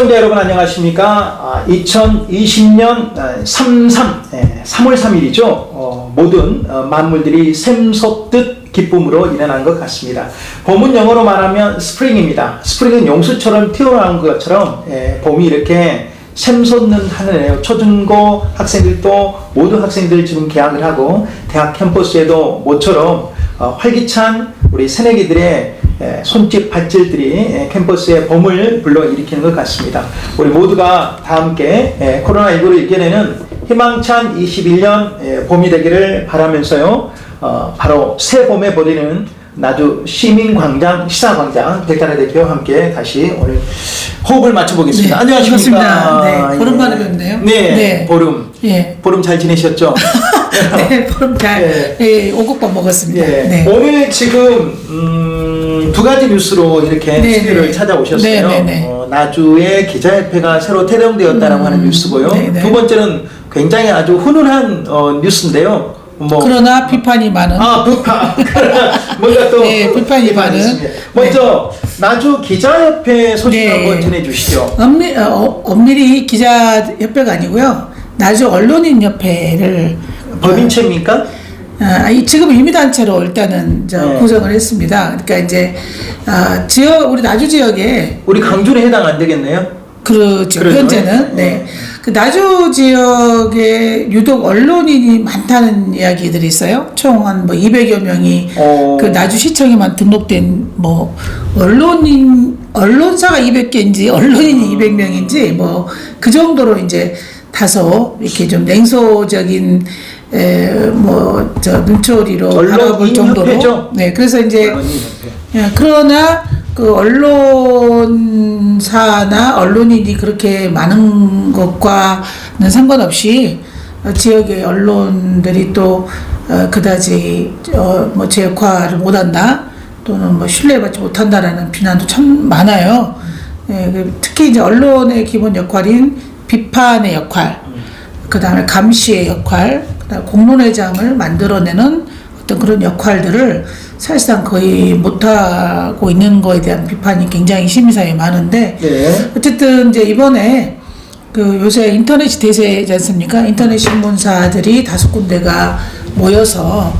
시청자 여러분 안녕하십니까? 아, 2020년 33, 3월 3일이죠. 어, 모든 어, 만물들이 샘솟듯 기쁨으로 일어난 것 같습니다. 봄은 영어로 말하면 스프링입니다. 스프링은 용수처럼 튀어나온 것처럼 예, 봄이 이렇게 샘솟는 하늘에요. 초중고 학생들도 모든 학생들 지금 개학을 하고 대학 캠퍼스에도 모처럼 어, 활기찬 우리 새내기들의 에, 손짓 발질들이 에, 캠퍼스에 봄을 불러일으키는 것 같습니다. 우리 모두가 다 함께 에, 코로나19를 이겨내는 희망찬 21년 에, 봄이 되기를 바라면서요. 어, 바로 새 봄에 벌이는 나주 시민광장 시사광장 백다라 대표와 함께 다시 오늘 호흡을 맞춰보겠습니다. 네, 안녕하십니까? 반갑습니다. 네, 보름 만에 뵙네요. 네, 네. 보름. 예. 보름 잘 지내셨죠? 네, 보름 잘 예. 예, 오곡밥 먹었습니다. 예. 네. 오늘 지금 음, 두 가지 뉴스로 이렇게 네, 스튜디오를 네. 찾아오셨어요. 네, 네, 네. 어, 나주의 기자협회가 새로 퇴동되었다라고 음, 하는 뉴스고요. 네, 네. 두 번째는 굉장히 아주 훈훈한 어, 뉴스인데요. 뭐 그러나 비판이 많은 아 불판 뭔가 또 네, 불판이 많은. 있습니다. 먼저 나주 기자협회 소식 네. 한번 전해주시죠. 엄밀, 어, 엄밀히 기자협회가 아니고요. 나주 언론인협회를 법인체입니까? 아, 이 지금 임의단체로 일단은 저 네. 구성을 했습니다. 그러니까 이제 아, 지역 우리 나주 지역에 우리 강준에 해당 안 되겠네요. 그렇죠. 그래요? 현재는 네. 네. 그 나주 지역에 유독 언론인이 많다는 이야기들이 있어요. 총 한 뭐 200여 명이 어. 그 나주 시청에만 등록된 뭐 언론인 언론사가 200개인지 언론인이 200명인지 뭐 그 정도로 이제 다소 이렇게 좀 냉소적인 에 뭐저 눈초리로 바라볼 정도로 협회죠? 네 그래서 이제. 예, 그러나 그 언론사나 언론인이 그렇게 많은 것과는 상관없이 어, 지역의 언론들이 또 어, 그다지 어, 뭐제 역할을 못한다 또는 뭐 신뢰받지 못한다라는 비난도 참 많아요. 예, 그 특히 이제 언론의 기본 역할인 비판의 역할, 그 다음에 감시의 역할, 공론회장을 만들어내는 어떤 그런 역할들을 사실상 거의 못하고 있는 거에 대한 비판이 굉장히 시민사회에 많은데 네. 어쨌든 이제 이번에 그 요새 인터넷이 대세지 않습니까? 인터넷 신문사들이 다섯 군데가 모여서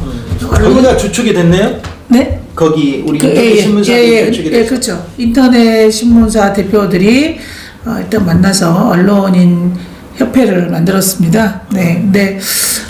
언론- 거기가 주축이 됐네요. 네? 거기 우리 그, 인터넷 신문사 예, 예, 주축이 예, 됐어요. 그렇죠. 인터넷 신문사 대표들이 어, 일단 만나서 언론인 협회를 만들었습니다. 네, 근데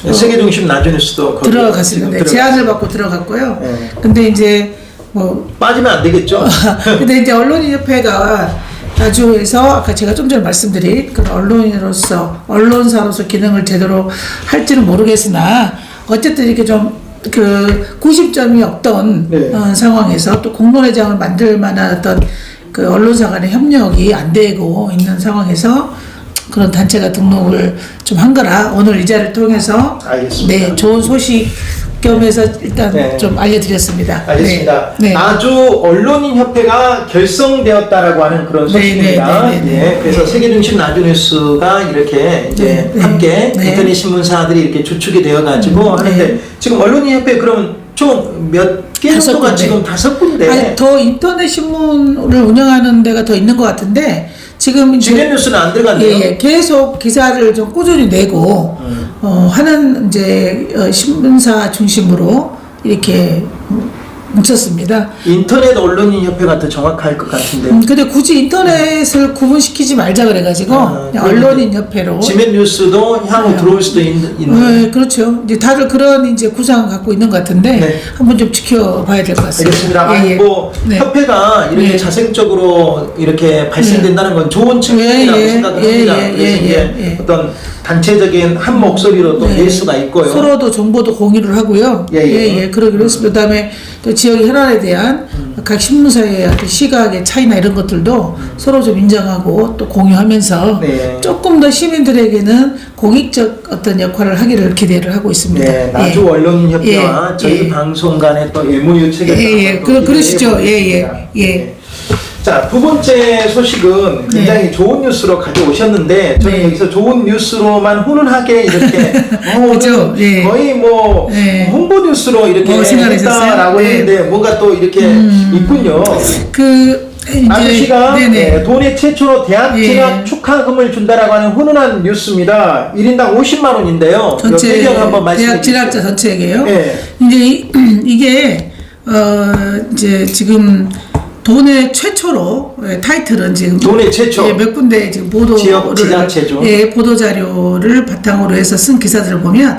어, 세계 중심 거기 들어갔습니다. 네, 제안을 받고 들어갔고요. 네. 근데 이제 뭐 빠지면 안 되겠죠. 근데 이제 언론인 협회가 나주에서 아까 제가 좀 전에 말씀드린 그런 언론인으로서 언론사로서 기능을 제대로 할지는 모르겠으나 어쨌든 이렇게 좀그 구심점이 없던 네. 어, 상황에서 또 공론회장을 만들 만한 어떤 그 언론사 간의 협력이 안 되고 있는 상황에서 그런 단체가 등록을 좀 한 거라 오늘 이 자리를 통해서 알겠습니다. 네 좋은 소식 겸해서 일단 네. 좀 알려드렸습니다. 알겠습니다. 네. 네. 나주 언론인 협회가 결성되었다라고 하는 그런 네, 소식입니다. 네, 네, 네, 예, 네. 그래서 세계 중심 나주 뉴스가 이렇게 이제 네, 네. 함께 네. 인터넷 신문사들이 이렇게 주축이 되어가지고 음, 하는데 네. 지금 언론인 협회 그럼 총몇 개 정도가 군데. 지금 다섯 군데 아니, 더 인터넷 신문을 운영하는 데가 더 있는 것 같은데 지금 이제 지면 뉴스는 안 들어갔네요. 예, 예, 계속 기사를 좀 꾸준히 내고 음. 어, 하는 이제 어, 신문사 중심으로 이렇게 뭉쳤습니다. 인터넷 언론인 협회 가 더 정확할 것 같은데. 음, 근데 굳이 인터넷을 구분시키지 말자 그래가지고 아, 언론인 협회로 지면 뉴스도 향후 네. 들어올 수도 있, 있는. 네, 그렇죠. 이제 다들 그런 이제 구상을 갖고 있는 것 같은데 네. 한번 좀 지켜봐야 될 것 같습니다. 알겠습니다. 예, 예. 뭐 네. 협회가 이렇게 네. 자생적으로 이렇게 발생된다는 건 좋은 측면이라고 예, 예, 생각을 예, 합니다. 예, 그래서 예, 이제 예, 예. 어떤 단체적인 한 목소리로 또 네. 낼 수가 있고요. 서로도 정보도 공유를 하고요. 예, 예. 예, 그러기로 했습니다. 그 다음에 또 지역 혈안에 대한 각 신문사의 어떤 시각의 차이나 이런 것들도 서로 좀 인정하고 또 공유하면서 네. 조금 더 시민들에게는 공익적 어떤 역할을 하기를 기대를 하고 있습니다. 네, 나주 예. 언론협회와 예, 저희 예. 방송 간의 또 MOU 체결 예, 예. 그- 그러시죠. 예, 예, 예. 자, 두 번째 소식은 굉장히 좋은 뉴스로 가져오셨는데 저는 네. 여기서 좋은 뉴스로만 훈훈하게 이렇게 어, 그죠? 예. 거의 뭐 네. 홍보 뉴스로 이렇게 어? 했다라고 네. 음. 했는데 뭔가 또 이렇게 있군요. 그 아저씨가 네네. 네, 돈의 최초로 대학 예. 진학 축하금을 준다라고 하는 훈훈한 뉴스입니다. 1인당 50만 원인데요. 전체 한번 말씀해 대학 진학자. 전체에게요. 예. 이제 이, 이게 어 이제 지금 돈의 최초로 예, 타이틀은 지금 돈의 최초. 예, 몇 군데 지금 보도를 지역 지자체죠. 예, 보도 자료를 바탕으로 해서 쓴 기사들을 보면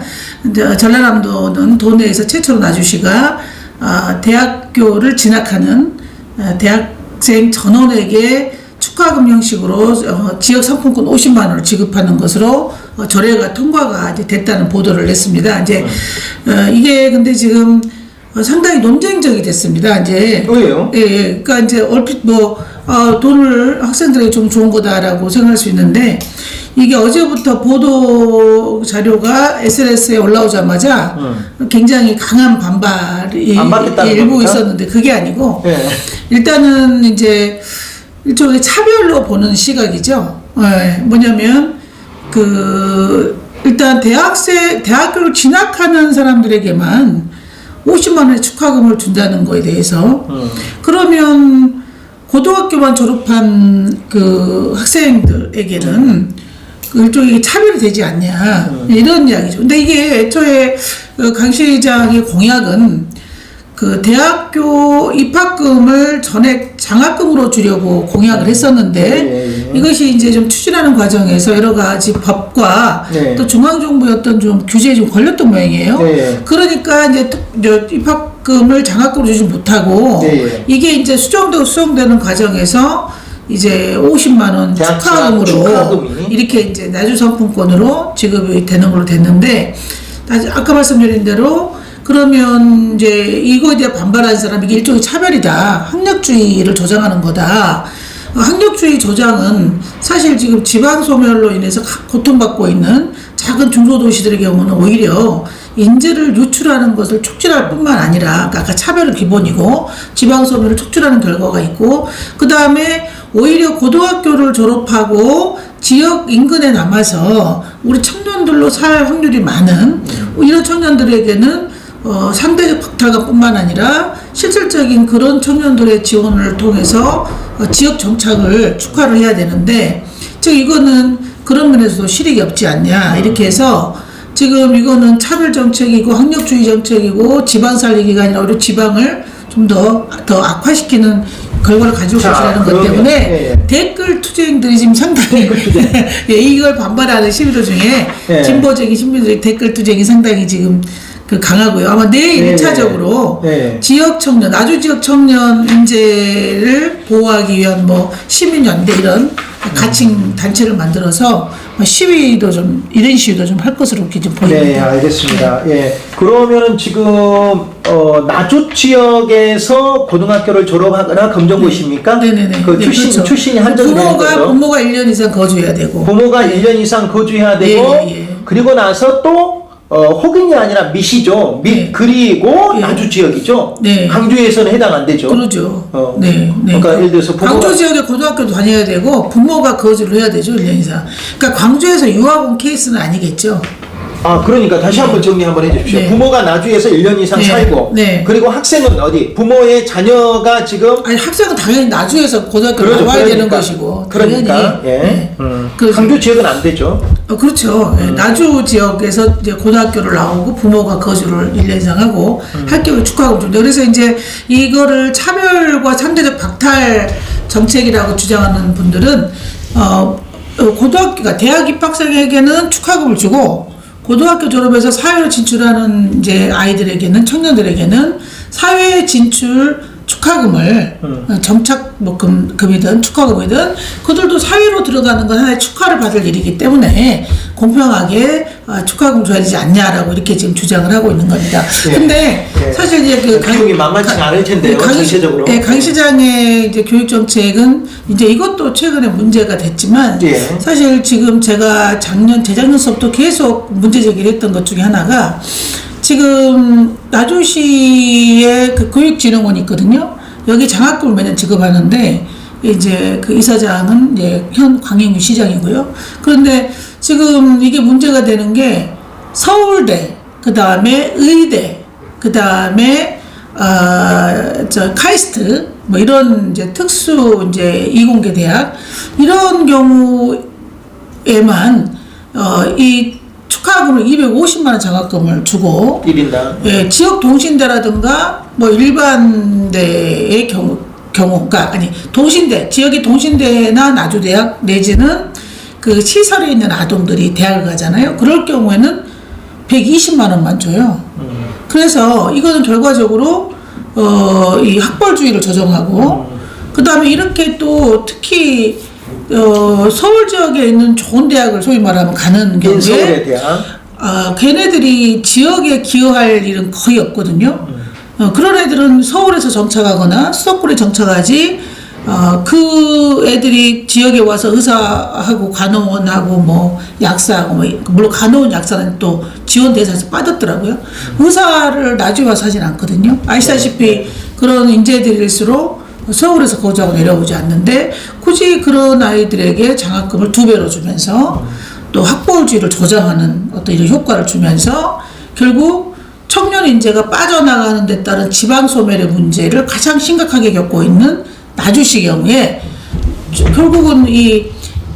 이제 전라남도는 도내에서 최초로 나주시가 아, 대학교를 진학하는 아, 대학생 전원에게 축하금 형식으로 어, 지역 상품권 50만 원을 지급하는 것으로 어, 조례가 통과가 이제 됐다는 보도를 냈습니다. 이제 어, 이게 근데 지금 어, 상당히 논쟁적이 됐습니다. 이제 왜요? 예, 예. 그러니까 이제 얼핏 뭐 어, 돈을 학생들에게 좀 좋은 거다라고 생각할 수 있는데 이게 어제부터 보도 자료가 SNS에 올라오자마자 굉장히 강한 반발이 겁니까? 있었는데 그게 아니고 예. 일단은 이제 일종의 차별로 보는 시각이죠. 예, 뭐냐면 그 일단 대학생 대학교를 진학하는 사람들에게만 50만 원의 축하금을 준다는 거에 대해서 음. 그러면 고등학교만 졸업한 그 학생들에게는 그 일종의 차별이 되지 않냐 이런 이야기죠. 근데 이게 애초에 그강 시장의 공약은 그 대학교 입학금을 전액 장학금으로 주려고 공약을 했었는데 예, 예. 이것이 이제 좀 추진하는 과정에서 여러 가지 법과 네. 또 중앙정부의 어떤 좀 규제에 좀 걸렸던 모양이에요. 네. 그러니까 이제 입학금을 장학금으로 주지 못하고 네. 이게 이제 수정되고 수정되는 과정에서 이제 50만 원 축하금으로 축하금이? 이렇게 이제 나주 상품권으로 지급이 되는 걸로 됐는데 아까 말씀드린 대로 그러면 이제 이거에 대해 반발하는 사람이 이게 일종의 차별이다. 학력주의를 조장하는 거다. 어, 학력주의 조장은 사실 지금 지방 소멸로 인해서 가- 고통받고 있는 작은 중소도시들의 경우는 오히려 인재를 유출하는 것을 촉진할 뿐만 아니라 아까 차별은 기본이고 지방 소멸을 촉진하는 결과가 있고 그 다음에 오히려 고등학교를 졸업하고 지역 인근에 남아서 우리 청년들로 살 확률이 많은 이런 청년들에게는 어, 상대적 박탈감뿐만 아니라 실질적인 그런 청년들의 지원을 통해서 어, 지역 정착을 축하를 해야 되는데 즉 이거는 그런 면에서도 실익이 없지 않냐 이렇게 해서 지금 이거는 차별 정책이고 학력주의 정책이고 지방 살리기가 아니라 오히려 지방을 좀 더더 악화시키는 결과를 가지고 자, 계시라는 것 때문에 예, 예. 댓글 투쟁들이 지금 상당히 예, 이걸 반발하는 시민들 중에 예. 진보적인 시민들의 댓글 투쟁이 상당히 지금 그 강하고요. 아마 내일 예, 1차적으로 예. 지역 청년, 아주 지역 청년 인재를 보호하기 위한 뭐 시민연대 이런 가칭 단체를 만들어서 뭐 시위도 좀 이런 시위도 좀 할 것으로 이렇게 좀 보입니다. 네, 알겠습니다. 예. 그러면은 지금 어, 나주 지역에서 고등학교를 졸업하거나 검정고시입니까? 네네네. 그 네, 출신 그렇죠. 출신이 한정되는 부모가 거죠. 부모가 1년 이상 거주해야 되고. 부모가 1년 이상 거주해야 되고 예, 예, 예. 그리고 나서 또 어, 혹인이 아니라 밑이죠. 밑 네. 그리고 예. 나주 지역이죠. 네. 강주에서는 해당 안 되죠. 그러죠. 어. 네, 네. 그러니까 예를 들어서 부모가- 광주 지역에 고등학교도 다녀야 되고 부모가 거주를 해야 되죠, 1년 이상. 그러니까 광주에서 유학 온 케이스는 아니겠죠. 아, 그러니까 다시 한번 정리 한번 해주십시오. 네. 부모가 나주에서 1년 이상 네. 살고, 네. 그리고 학생은 어디? 부모의 자녀가 지금 아니 학생은 당연히 나주에서 고등학교 그러죠. 나와야 되는 그러니까. 것이고 그러니까 당연히 예. 네. 음. 그- 강주 지역은 안 되죠. 어, 그렇죠. 음. 예, 나주 지역에서 이제 고등학교를 나오고 부모가 거주를 1년 이상 하고 음. 학교를 축하하고 줍니다. 그래서 이제 이거를 차별과 상대적 박탈 정책이라고 주장하는 분들은 어, 어, 고등학교가 대학 입학생에게는 축하금을 주고 고등학교 졸업해서 사회로 진출하는 이제 아이들에게는 청년들에게는 사회 진출 축하금을 음. 어, 정착금이든 축하금이든 그들도 사회로 들어가는 건 하나의 축하를 받을 일이기 때문에 공평하게 어, 축하금 줘야 되지 않냐라고 이렇게 지금 주장을 하고 있는 겁니다. 예. 근데 예. 사실 이제 그 비용이 만만치가 않을 텐데요, 강- 전체적으로. 예, 강 시장의 이제 교육 정책은 이제 이것도 최근에 문제가 됐지만 예. 사실 지금 제가 작년 재작년서부터 계속 문제 제기를 했던 것 중에 하나가 지금 나주시에 그 교육진흥원이 있거든요. 여기 장학금을 매년 지급하는데 이제 그 이사장은 이제 현 광영유 시장이고요. 그런데 지금 이게 문제가 되는 게 서울대, 그 다음에 의대, 그 다음에 아저 카이스트 뭐 이런 이제 특수 이제 이공계 대학 이런 경우에만 어 이 축하금을 250만 원 장학금을 주고 1인당. 예, 지역 동신대라든가 뭐 일반대의 경우 경우가 아니 동신대 지역의 동신대나 나주대학 내지는 그 시설에 있는 아동들이 대학을 가잖아요. 그럴 경우에는 120만 원만 줘요. 음. 그래서 이거는 결과적으로 어, 이 학벌주의를 조정하고 그 다음에 이렇게 또 특히 어, 서울 지역에 있는 좋은 대학을 소위 말하면 가는 경우에 아, 걔네들이 지역에 기여할 일은 거의 없거든요. 어, 그런 애들은 서울에서 정착하거나 수도권에 정착하지, 어, 그 애들이 지역에 와서 의사하고 간호원하고 뭐 약사하고 뭐, 물론 간호원 약사는 또 지원 대상에서 빠졌더라고요. 의사를 나중에 와서 하진 않거든요. 아시다시피 그런 인재들일수록 서울에서 거주하고 내려오지 않는데 굳이 그런 아이들에게 장학금을 두 배로 주면서 또 학벌주의를 조장하는 어떤 이런 효과를 주면서 결국 청년 인재가 빠져나가는 데 따른 지방 소멸의 문제를 가장 심각하게 겪고 있는 나주시 경우에 저- 결국은 이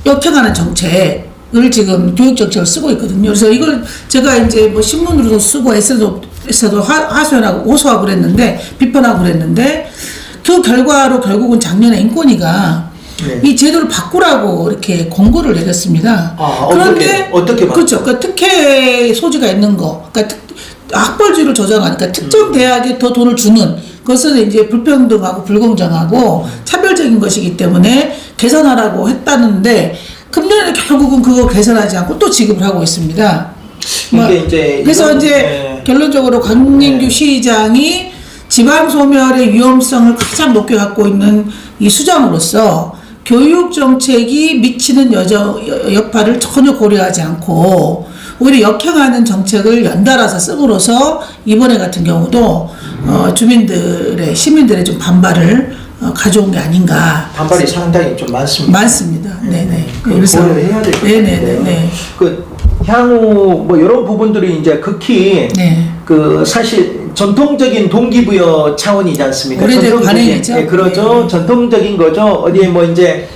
역행하는 정책 을 지금 교육 정책을 쓰고 있거든요. 그래서 이걸 제가 이제 뭐 신문으로도 쓰고 에서도 에서도 하- 하소연하고 호소하고 그랬는데 비판하고 그랬는데 그 결과로 결국은 작년에 인권위가 네. 이 제도를 바꾸라고 이렇게 공고를 내렸습니다. 아, 어떻게- 어떻게 바꿔? 그렇죠. 그 특혜 소지가 있는 거, 그러니까 특, 학벌주의를 조장하니까 특정 대학에 더 돈을 주는 그것은 이제 불평등하고 불공정하고 차별적인 것이기 때문에 개선하라고 했다는데 금년에 결국은 그거 개선하지 않고 또 지급을 하고 있습니다. 뭐, 이게 이제 그래서 이제 네. 결론적으로 강민규 네. 시장이 지방 소멸의 위험성을 가장 높게 갖고 있는 이 수장으로서 교육 정책이 미치는 여정, 여- 여파를 전혀 고려하지 않고 오히려 역행하는 정책을 연달아서 씀으로써 이번에 같은 경우도 어, 주민들의 시민들의 좀 반발을 어, 가져온 게 아닌가 반발이 상당히 좀 많습니다. 많습니다. 네네. 그래서 고려해야 될것 네네네. 네. 그 향후 뭐 이런 부분들이 이제 극히 네. 그 사실 전통적인 동기부여 차원이지 않습니까? 오래된 관행이죠. 예, 그러죠. 네. 전통적인 거죠. 어디에 뭐 이제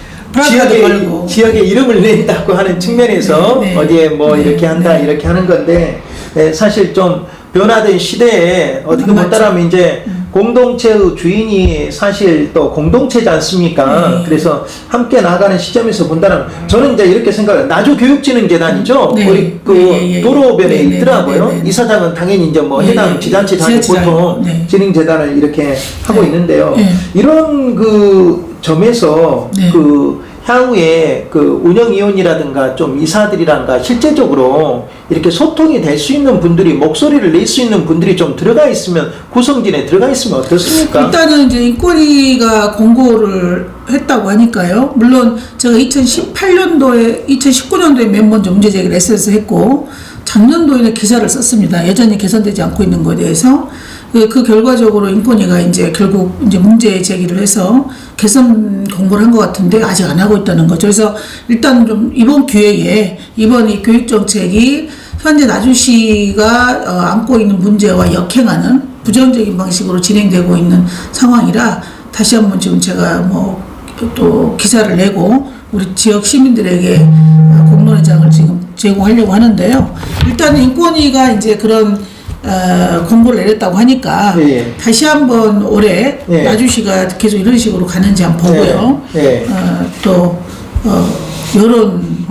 지역의. 지역의 이름을 낸다고 하는 측면에서 네, 네. 어디에 뭐 네, 이렇게 한다 네. 이렇게 하는 건데 예, 사실 좀 변화된 시대에 어떻게 맞죠. 보다라면 이제 공동체의 주인이 사실 또 공동체지 않습니까? 네. 그래서 함께 나가는 시점에서 본다면 저는 이제 이렇게 생각해요. 나주 교육진흥재단이죠. 네. 우리 그 예, 예, 예. 도로변에 네, 네, 있더라고요. 네, 네, 네. 이사장은 당연히 이제 뭐 예, 해당 예. 지자체 단위 보통. 네. 진흥재단을 이렇게 하고 네. 있는데요. 네. 이런 그 점에서 네. 그 향후에 그 운영위원이라든가 좀 이사들이란가 실제적으로 이렇게 소통이 될 수 있는 분들이 목소리를 낼 수 있는 분들이 좀 들어가 있으면 구성진에 들어가 있으면 어떻습니까? 일단은 이제 인권위가 공고를 했다고 하니까요. 물론 제가 2018년도에 2019년도에 맨 먼저 문제 제기를 했고 작년도에는 기사를 썼습니다. 여전히 개선되지 않고 있는 것에 대해서 그, 그 결과적으로 인권위가 이제 결국 이제 문제 제기를 해서 개선 공고를 한 것 같은데 아직 안 하고 있다는 거죠. 그래서 일단 좀 이번 기회에 이번 이 교육 정책이 현재 나주시가 어, 안고 있는 문제와 역행하는 부정적인 방식으로 진행되고 있는 상황이라 다시 한번 지금 제가 뭐 또 기사를 내고 우리 지역 시민들에게 어, 공론회장을 지금 제공하려고 하는데요. 일단은 인권위가 이제 그런 어, 공고를 내렸다고 하니까 예, 예. 다시 한번 올해 예. 나주시가 계속 이런 식으로 가는지 한번 보고요. 예, 예. 어, 또 어, 여론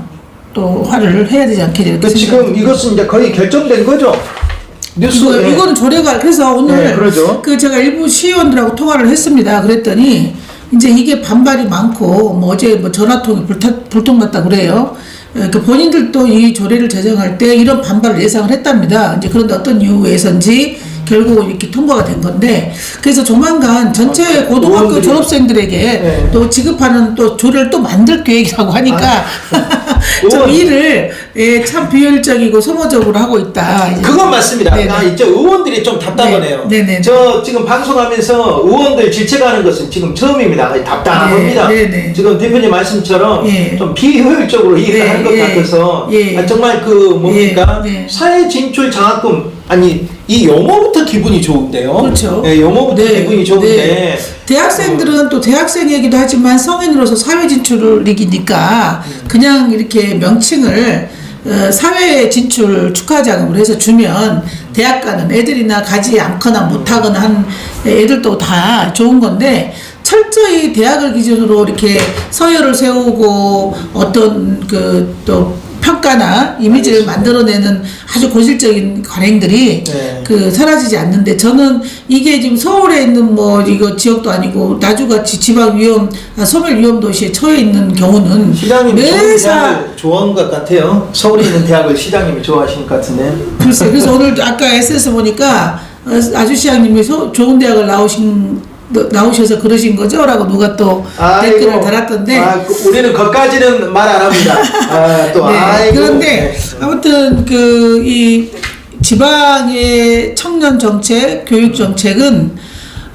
또 화를 해야 되지 않겠냐 그 지금 이것은 이제 거의 결정된 거죠. 뉴스 이거, 예. 이거는 조례가 그래서 오늘 네, 그러죠. 그 제가 일부 시의원들하고 통화를 했습니다. 그랬더니 이제 이게 반발이 많고 뭐 어제 뭐 전화통이 불타, 불통났다 그래요. 예, 그 본인들도 이 조례를 제정할 때 이런 반발을 예상을 했답니다. 이제 그런데 어떤 이유에선지 결국 이렇게 통과가 된 건데 그래서 조만간 전체 고등학교 의원들이- 졸업생들에게 네. 또 지급하는 또 조례를 또 만들 계획이라고 하니까 좀 의원- 일을 예, 참 비효율적이고 소모적으로 하고 있다. 이제. 그건 맞습니다. 네네. 아, 이제 의원들이 좀 답답하네요. 네, 네네. 저 지금 방송하면서 의원들 질책하는 것은 지금 처음입니다. 답답합니다. 네, 네네. 지금 대표님 말씀처럼 예. 좀 비효율적으로 일을 네, 하는 것 예. 같아서 예. 아, 정말 그 뭡니까 예, 네. 사회 진출 장학금 아니 이 용어부터 기분이 좋은데요. 그렇죠. 예, 용어부터 네, 기분이 좋은데 네. 대학생들은 또 대학생이기도 하지만 성인으로서 사회 진출이니까 그냥 이렇게 명칭을 어, 사회 진출 축하 자금으로 해서 주면 대학 가는 애들이나 가지 않거나 못하거나 한 애들도 다 좋은 건데 철저히 대학을 기준으로 이렇게 서열을 세우고 어떤 그 또 평가나 이미지를 만들어내는 아주 고질적인 관행들이 네. 그 사라지지 않는데 저는 이게 지금 서울에 있는 뭐 이거 지역도 아니고 나주같이 지방 위험 아, 소멸 위험 도시에 처해 있는 경우는 시장님 매사 좋아하는 것 같아요. 서울에 있는 대학을 시장님이 좋아하시는 것 같은데. 글쎄 그래서 오늘 아까 SS 보니까 어, 아주 시장님이 소- 좋은 대학을 나오신 나오셔서 그러신 거죠 라고 누가 또 아이고. 댓글을 달았던데 아, 그, 우리는 거기까지는 말 안 합니다. 아, 또 네. 그런데 네. 아무튼 그 이 지방의 청년 정책, 교육 정책은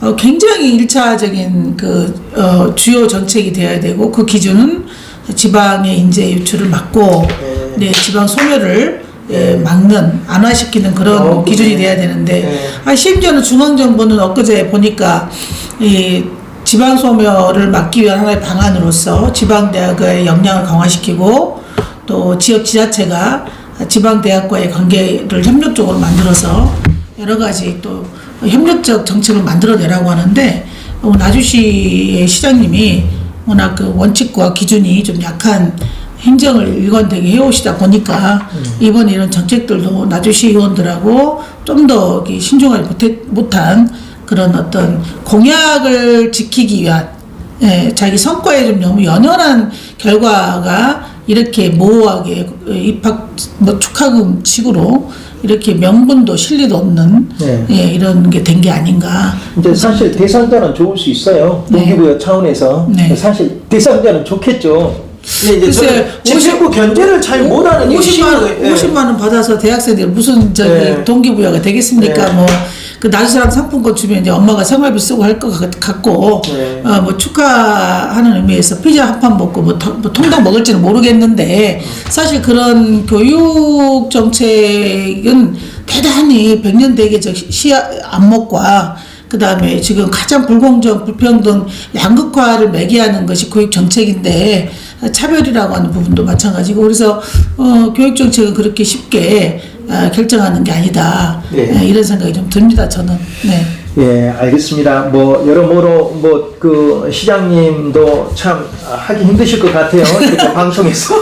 어, 굉장히 일차적인 그 어, 주요 정책이 되어야 되고 그 기준은 지방의 인재 유출을 막고 네. 네, 지방 소멸을 예, 막는 안화시키는 그런 어, 기준이 네. 돼야 되는데 네. 아, 심지어는 중앙정부는 엊그제 보니까 이 지방 소멸을 막기 위한 하나의 방안으로서 지방 대학의 역량을 강화시키고 또 지역 지자체가 지방 대학과의 관계를 협력적으로 만들어서 여러 가지 또 협력적 정책을 만들어내라고 하는데 어, 나주시의 시장님이 워낙 그 원칙과 기준이 좀 약한 행정을 일관되게 해오시다 보니까 이번 이런 정책들도 나주시 의원들하고 좀 더 신중하지 못해, 못한 그런 어떤 공약을 지키기 위한 예, 자기 성과에 좀 너무 연연한 결과가 이렇게 모호하게 입학 뭐 축하금 식으로 이렇게 명분도 실리도 없는 네. 예, 이런 게 된 게 아닌가. 이제 사실 대상자는 좋을 수 있어요. 네. 동기부여 차원에서 네. 사실 대상자는 좋겠죠. 근데 이제 글쎄, 저는 집행부 견제를 잘 못하는 게 50만 원, 심한 거예요. 50만 원 받아서 대학생들 무슨 저기 네. 동기부여가 되겠습니까? 네. 뭐그 나주사랑 상품권 주면 이제 엄마가 생활비 쓰고 할 것 같고 네. 어, 뭐 축하하는 의미에서 피자 한 판 먹고 뭐, 통- 뭐 통닭 먹을지는 모르겠는데 사실 그런 교육 정책은 대단히 백년대계적 시야 안목과 그 다음에 지금 가장 불공정, 불평등, 양극화를 매개하는 것이 교육 정책인데 차별이라고 하는 부분도 마찬가지고 그래서 어, 교육 정책은 그렇게 쉽게 어, 결정하는 게 아니다 네. 예, 이런 생각이 좀 듭니다 저는. 네. 예, 알겠습니다. 뭐 여러모로 뭐 그 시장님도 참 하기 힘드실 것 같아요. 방송에서.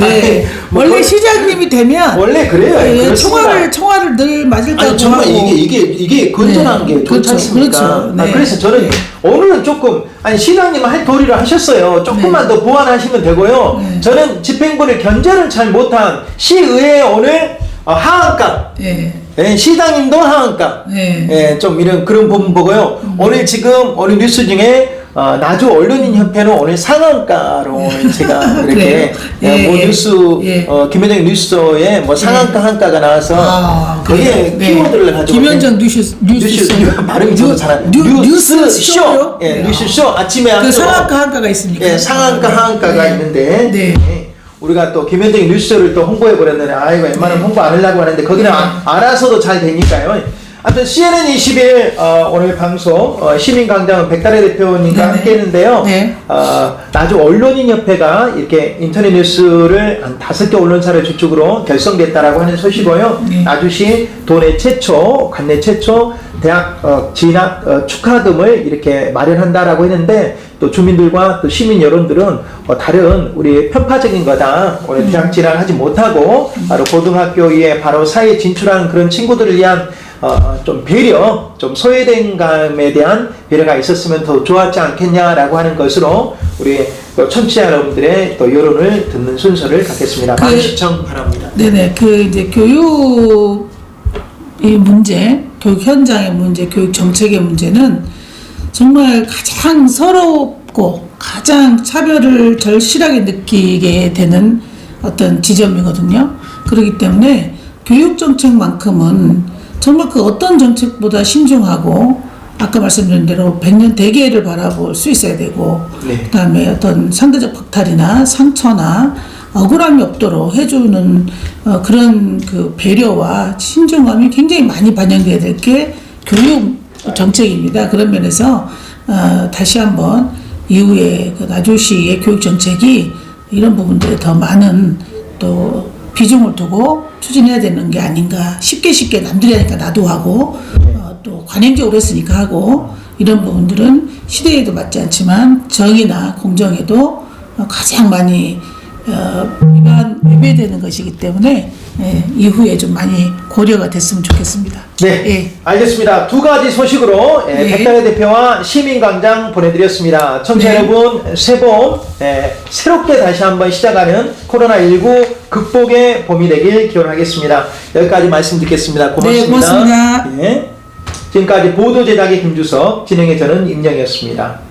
네. 아니, 뭐 원래 그- 시장님이 되면 원래 그래요. 예, 그렇습니다. 총알을 총알을 늘 맞을까 아니 정말 이게 이게 이게 건전한 네, 게 그렇죠, 않습니까? 그렇죠. 아, 네. 그래서 저는 네. 오늘은 조금 아니 시장님 할 도리를 하셨어요. 조금만 더 보완하시면 되고요. 네. 저는 집행부를 견제를 잘 못한 시의회 오늘 어, 하한가 예. 예, 시장님도 하한가 네. 예, 좀 이런 그런 부분 보고요. 오늘 지금 오늘 뉴스 중에 어, 나주 언론인 협회는 오늘 상한가로 제가 이렇게? 예, 예, 뭐 예. 뉴스 예. 어, 김현정 뉴스에 뭐 상한가 한가가 나와서 아, 거기에 그래요? 키워드를 가지고 김현정 뉴스 뉴스 뉴스 쇼. 발음이 저도 잘안 뉴- 뉴스 쇼? 예 네. 뉴스 쇼 아침에 그. 상한가 한가가 있습니까? 예 상한가 하한가가 네. 있는데 네. 예, 우리가 또 김현정 뉴스를 또 홍보해 버렸는데 아이고 웬만하면 홍보 안 하려고 하는데 거기는 네. 아, 알아서도 잘 되니까요. 아무튼 CNN 20일 어, 오늘 방송 어, 시민광장은 백다래 대표님과 네네. 함께했는데요. 네. 어, 나주 언론인 협회가 이렇게 인터넷 뉴스를 한 다섯 개 언론사를 주축으로 결성됐다라고 하는 소식이고요. 네. 나주시 도내 최초, 관내 최초 대학 어, 진학 어, 축하금을 이렇게 마련한다라고 했는데 또 주민들과 또 시민 여론들은 어, 다른 우리 편파적인 거다. 오늘 대학 진학을 하지 못하고 바로 고등학교에 바로 사회에 진출하는 그런 친구들을 위한 어, 좀 배려, 좀 소외된 감에 대한 배려가 있었으면 더 좋았지 않겠냐라고 하는 것으로 우리 또 청취자 여러분들의 또 여론을 듣는 순서를 갖겠습니다. 그- 많은 시청 바랍니다. 네네 그 이제 교육 이 문제, 교육 현장의 문제, 교육 정책의 문제는 정말 가장 서럽고 가장 차별을 절실하게 느끼게 되는 어떤 지점이거든요. 그렇기 때문에 교육 정책만큼은 정말 그 어떤 정책보다 신중하고 아까 말씀드린 대로 백년 대계를 바라볼 수 있어야 되고 네. 그다음에 어떤 상대적 박탈이나 상처나 억울함이 없도록 해주는 어, 그런 그 배려와 신중함이 굉장히 많이 반영돼야 될 게 교육 정책입니다. 그런 면에서 어, 다시 한번 이후에 그 나주시의 교육 정책이 이런 부분들에 더 많은 또 비중을 두고 추진해야 되는 게 아닌가 쉽게 쉽게 남들이 하니까 나도 하고 어, 또 관행적으로 했으니까 하고 이런 부분들은 시대에도 맞지 않지만 정의나 공정에도 어, 가장 많이 어, 위반 위배되는 것이기 때문에 예, 이후에 좀 많이 고려가 됐으면 좋겠습니다. 네, 예. 알겠습니다. 두 가지 소식으로 예, 네. 백다혜 대표와 시민광장 보내드렸습니다. 청취자 네. 여러분, 새봄 예, 새롭게 다시 한번 시작하는 코로나19 극복의 봄이 되길 기원하겠습니다. 여기까지 말씀 듣겠습니다. 고맙습니다. 네, 고맙습니다. 예. 지금까지 보도 제작의 김주석, 진행의 저는 임영이었습니다.